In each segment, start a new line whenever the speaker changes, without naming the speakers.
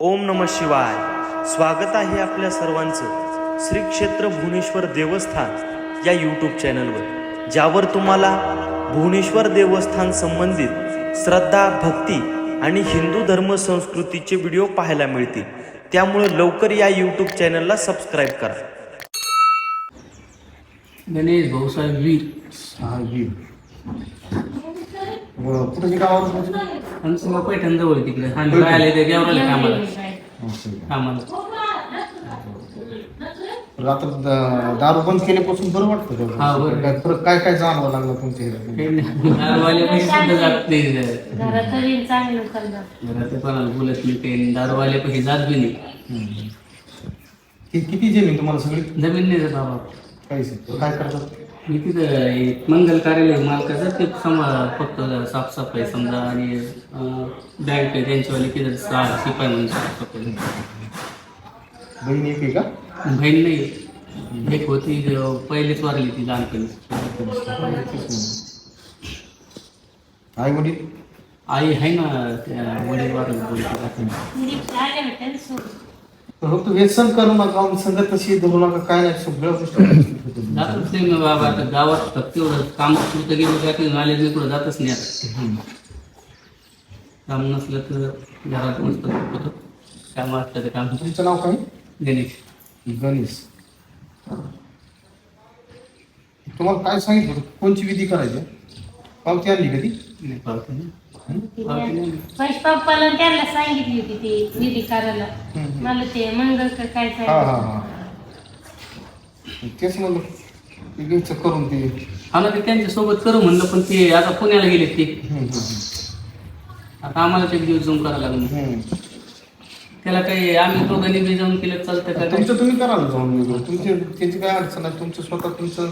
ओम नम शिवाय. स्वागत आहे आपल्या सर्वांचं श्री क्षेत्र भुवनेश्वर देवस्थान या यूट्यूब चॅनलवर ज्यावर तुम्हाला भुवनेश्वर देवस्थान संबंधित श्रद्धा भक्ती आणि हिंदू धर्म संस्कृतीचे व्हिडिओ पाहायला मिळतील. त्यामुळे लवकर या यूट्यूब चॅनलला सबस्क्राईब करा.
गणेश भाऊसाहेब वीर.
सहा वीर. व कुठे गावावर
आमचं मग पैठण जवळ तिकडे. आणि राहिले ते गेवराले कामाला. कामाला.
तर आता द- दारू बंद केल्यापासून बरं वाटतं का?
हा, बरं.
काय फरक काय काय जाणवं लागलं तुमच्या ह्याच्यात?
दारूवाले पैसे सुद्धा जात नाही.
घरात तरी चांगलं चाललं
घरात ते कोणाला बोलत नाही ते दारूवाले पैसे जात बी नाही.
हम्म. कि- किती जमीन तुम्हाला सगळी?
जमीन नाही जात बाबा.
काहीच काय करतात?
मी तिथं एक मंगल कार्यालय मालकाचं ते समा फक्त साफसफाई समजा आणि बँक आहे त्यांच्यावाले तिथं सहा शिपाई म्हणून साफसफाई
बहीण एक आहे का?
बहीण नाही एक होती अं, पहिलीच वारली ती लहानपणी
आई वडील?
आई आहे ना त्या वडील वारली
सोडून.
फक्त व्यसन करू नका आणि संगत तशी धरू नका काय नाही सगळ्या गोष्टी
जातच नाही ना बाबा आता गावात फक्त एवढं काम पुरतं गेलं त्यात आले मी कुठं जातच नाही आता. काम नसलं तर घरात मस्त होतं काम असलं तर काम.
तुमचं नाव काय?
गणेश.
गणेश. तुम्हाला काय सांगितलं? कोणची विधी करायची? पावती आणली कधी?
नाही पावते ना
पप्पाला त्यांना सांगितली होती ती विधी करायला. मला ते मंगल का काय
हा हा
सांगितलं
हा. तेच म्हणलं. ते घ्यायचं करून ते.
हा ना ते त्यांच्यासोबत करू म्हणलं पण ते आता पुण्याला गेले ते.
हम्म, हम्म,
आता आम्हाला ते एक दिवस जाऊन करायला लागलं.
हम्म.
त्याला काही आम्ही दोघांनी बी जाऊन केलं चालतं का काय?
तुमचं तुम्ही करायला जाऊन तुमचे त्यांची काय अडचण आहे? तुमचं स्वतः तुमचं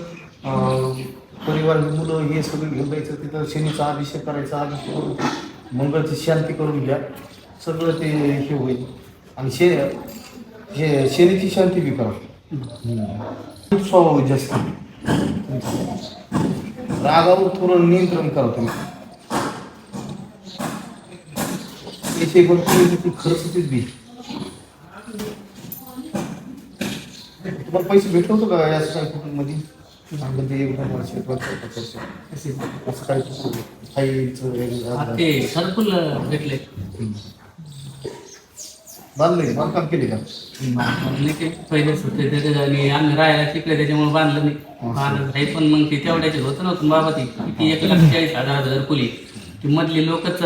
अं, परिवार मुलं हे सगळं घेऊन जायचं तिथं शनीचा अभिषेक करायचा अभिषेक करून मंगळची शांती करून घ्या. सगळं ते हे होईल. आणि शे हे शनीची शांती बी करा. स्वभाव जास्त रागावर थोडं नियंत्रण करा तुम्ही. याची भरपूर खर्च बी. तुम्हाला पैसे भेटवतो होतो का या मध्ये ते
घरकुल भेटले.
बांधले बांधकाम केले का?
नाही ते पहिलेच होते त्याचे आणि आम्ही राहायला शिकले त्याच्यामुळे बांधलं नाही. बांधलं पण मग ते तेवढ्याचे होतं नव्हतं बाबा ती किती एक लाख चाळीस हजार घरकुली ती मधली लोकच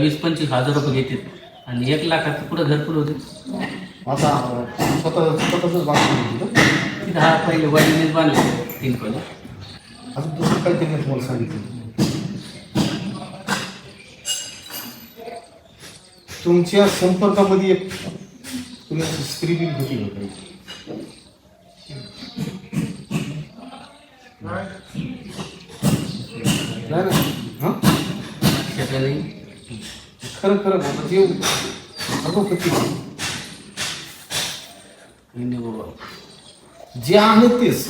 वीस पंचवीस हजार रुपये घेतात. आणि एक लाखाचं पुढं घरकुल होते.
आता स्वतः स्वतःच बांधकाम केलं
तिथं. हा पहिले वडिलांनीच बांधले तीन पहिले
अजून दुसरं काही त्यांनी तुम्हाला सांगितलं. तुमच्या संपर्कामध्ये एक तुम्ही स्त्री बिल होती नाही हां? खरं खरं बोला जे जे आहे तेच.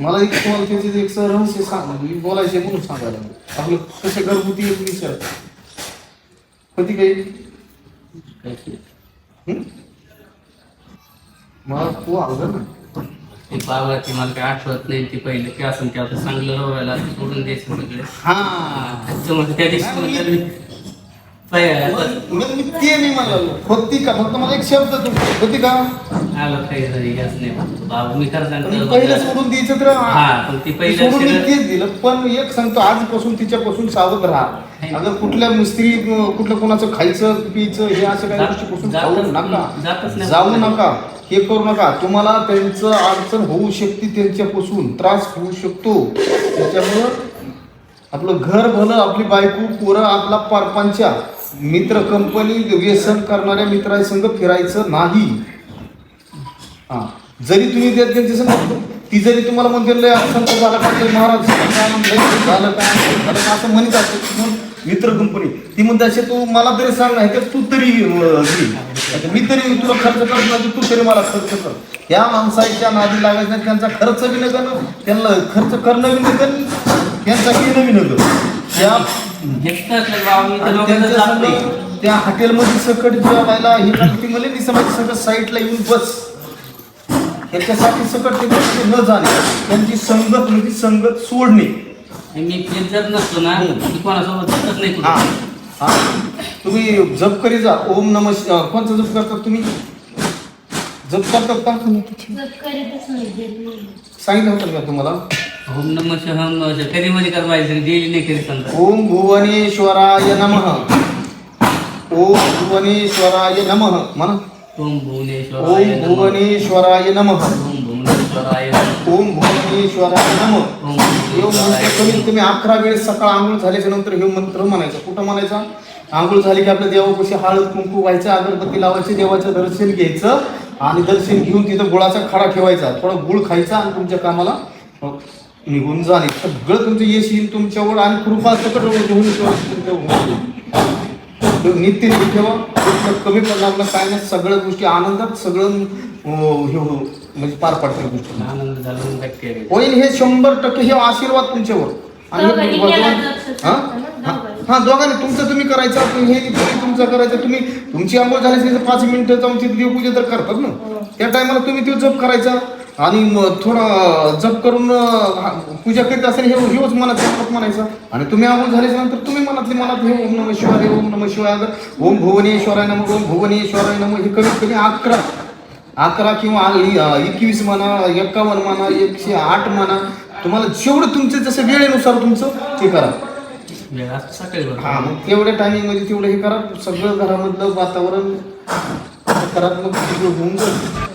मला एक तुम्हाला त्याचे एक रहस्य सांग. मी बोलायचे म्हणून सांगायला. आपलं कसे घरगुती एक विचार. कधी काही? मला तू अवघड ना.
ते ते मला काही आठवत नाही. ते पहिले ते असं ते आता चांगलं राहायला सोडून द्यायचं सगळे.
हा.
त्याच्यामुळे त्या दिवशी म्हणलं मी
ते म्हणालो होती का? फक्त मला एक शब्द तू होती का?
आलं काही तरी हेच नाही बाबा मी खरं
पण पहिलं सोडून द्यायचं तर
हा पण ती पहिलं
सोडून मी
सगळं-
तेच दिलं. पण एक सांगतो आजपासून तिच्यापासून सावध राहा. अगं कुठल्या स्त्री कुठलं कोणाचं खायचं पियचं हे असं काही
जात-
गोष्टीपासून
जातच-
जाऊ नका.
नाही.
जाऊ नका. हे करू नका. तुम्हाला त्यांचं अडचण होऊ शकते त्यांच्यापासून. त्रास होऊ शकतो. त्याच्यामुळं आपलं घर भलं आपली बायको पोरं आपला पारपांच्या मित्र कंपनी व्यसन करणाऱ्या मित्रांसंग फिरायचं नाही. हा. जरी तुम्ही त्या त्यांच्या संग ती जरी तुम्हाला म्हणते लय असंत झाला का? महाराज झालं काय झालं का? असं म्हणत असते. म्हणून मित्र कंपनी ती म्हणते असे तू मला तरी सांग नाही तर तू तरी मी तरी तुला खर्च करत नाही तर तू तरी मला खर्च कर. या माणसाच्या नादी लागायचं नाही. त्यांचा खर्च बी नका त्यांना खर्च करणं बी नका त्यांचा घेणं बी नका या
घेतलं असलं बाबा मी तर
आणि
लोकांना
त्यांच्या
जात नाही.
संग त्या हॉटेलमध्ये सकट जेवायला हे ती मला नाही समज सगळं साईडला येऊन बस. ह्याच्यासाठी सकट ते गोष्टी न जाणे त्यांची संगत म्हणजे संगत सोडणे.
आणि मी येत जर नसलो ना मी कोणासोबत जातच नाही
हा
कुठं.
हा. तुम्ही जप करी जा. ओम नम कोणता जप करतात तुम्ही? जप करतात का
जप करीतच नाही गेली.
सांगितलं होतं का तुम्हाला?
ओम नम शिवाय. कधी मध्ये करायचं डेली नाही कधी समजा.
ओम भुवनेश्वराय नमः. ओम भुवनेश्वराय नमः. म्हणा.
ओम
ओम
भुवनेश्वराय नमः. ओम भुवनेश्वराय नमः.
ओम भुवनेश्वराय नमः.
ओम
हे मंत्र कमीत कमी अकरा वेळेस सकाळ आंघोळ झाल्याच्यानंतर हे मंत्र म्हणायचा. कुठं म्हणायचा? आंघोळ झाली की आपल्या देवापाशी हळद कुंकू व्हायचं अगरबत्ती लावायची देवाचं दर्शन घ्यायचं आणि दर्शन घेऊन तिथं गुळाचा खडा ठेवायचा. थोडा गुळ खायचा आणि तुमच्या कामाला निघून जाणे सगळं तुमचं यश येईल तुमच्यावर आणि कृपा सकट होऊन नित्य नित्य ठेवा. कमी पडणार काय नाही. सगळ्या गोष्टी आनंदात सगळं हे हो म्हणजे पार पडतील गोष्टी.
आनंद झाला?
होईल हे शंभर टक्के हे आशीर्वाद तुमच्यावर. आणि हे
दोघांनी
हा? हा? हा तुमचं तुम्ही करायचं हे तुम्ही तुमचं करायचं तुम्ही तुमची आंघोळ झाली असेल तर पाच मिनिटं जाऊन तिथे देवपूजा तर करतात ना.
हो.
त्या टायमाला तुम्ही तो जप करायचा. आणि मग थोडा जप करून अं, पूजा करीत असेल हे हेच मनात जपत म्हणायचं. आणि तुम्ही आंघोळ झाल्याच्यानंतर तुम्ही मनातली मनात हे ओम नम शिवाय ओम नम शिवाय अगर ओम भुवनेश्वराय नम ओम भुवनेश्वराय नम. हे कमीत कमी अकरा. अकरा किंवा एकवीस म्हणा एक्कावन्न म्हणा एकशे आठ म्हणा. तुम्हाला जेवढं तुमचं जसं वेळेनुसार तुमचं ते करा.
वेळ असतो सकाळी बरं.
हा मग तेवढ्या टायमिंगमध्ये तेवढं हे करा. सगळं घरामधलं वातावरण सकारात्मक होऊन जाईल.